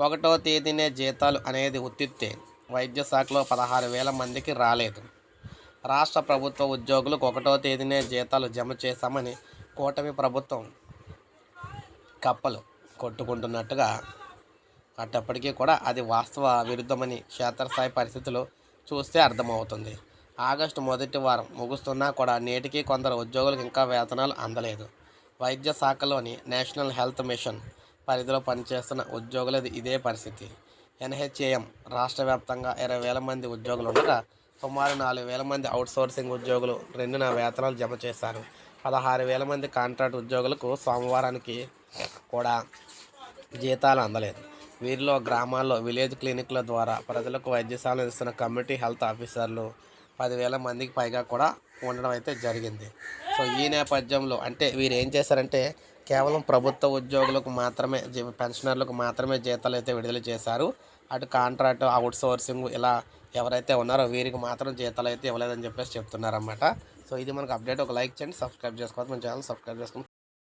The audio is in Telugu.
ఒకటో తేదీనే జీతాలు అనేది ఉత్తిత్తే వైద్య శాఖలో పదహారు వేల మందికి రాలేదు. రాష్ట్ర ప్రభుత్వ ఉద్యోగులకు ఒకటో తేదీనే జీతాలు జమ చేశామని కూటమి ప్రభుత్వం కప్పలు కొట్టుకుంటున్నట్టుగా అట్టప్పటికీ కూడా అది వాస్తవ విరుద్ధమని క్షేత్రస్థాయి పరిస్థితులు చూస్తే అర్థమవుతుంది. ఆగస్టు మొదటి వారం ముగుస్తున్నా కూడా నేటికి కొందరు ఉద్యోగులకు ఇంకా వేతనాలు అందలేదు. వైద్య శాఖలోని నేషనల్ హెల్త్ మిషన్ పరిధిలో పనిచేస్తున్న ఉద్యోగులది ఇదే పరిస్థితి. ఎన్హెచ్ఏఎం రాష్ట్ర వ్యాప్తంగా ఇరవై వేల మంది ఉద్యోగులు ఉండగా సుమారు నాలుగు వేల మంది అవుట్సోర్సింగ్ ఉద్యోగులు రెండున వేతనాలు జమ చేశారు. పదహారు వేల మంది కాంట్రాక్ట్ ఉద్యోగులకు సోమవారానికి కూడా జీతాలు అందలేదు. వీరిలో గ్రామాల్లో విలేజ్ క్లినిక్ల ద్వారా ప్రజలకు వైద్యశాలను ఇస్తున్న కమ్యూనిటీ హెల్త్ ఆఫీసర్లు పదివేల మందికి పైగా కూడా ఉండడం అయితే జరిగింది. సో ఈ నేపథ్యంలో అంటే వీరు ఏం చేశారంటే కేవలం ప్రభుత్వ ఉద్యోగులకు మాత్రమే పెన్షనర్లకు మాత్రమే జీతాలు అయితే విడుదల చేశారు. అటు కాంట్రాక్ట్ అవుట్ సోర్సింగ్ ఇలా ఎవరైతే ఉన్నారో వీరికి మాత్రం జీతాలు అయితే ఇవ్వలేదని చెప్పేసి చెప్తున్నారన్నమాట. సో ఇది మనకు అప్డేట్. ఒక లైక్ చేయండి సబ్స్క్రైబ్ చేసుకోవాలి మన ఛానల్ సబ్స్క్రైబ్ చేసుకుని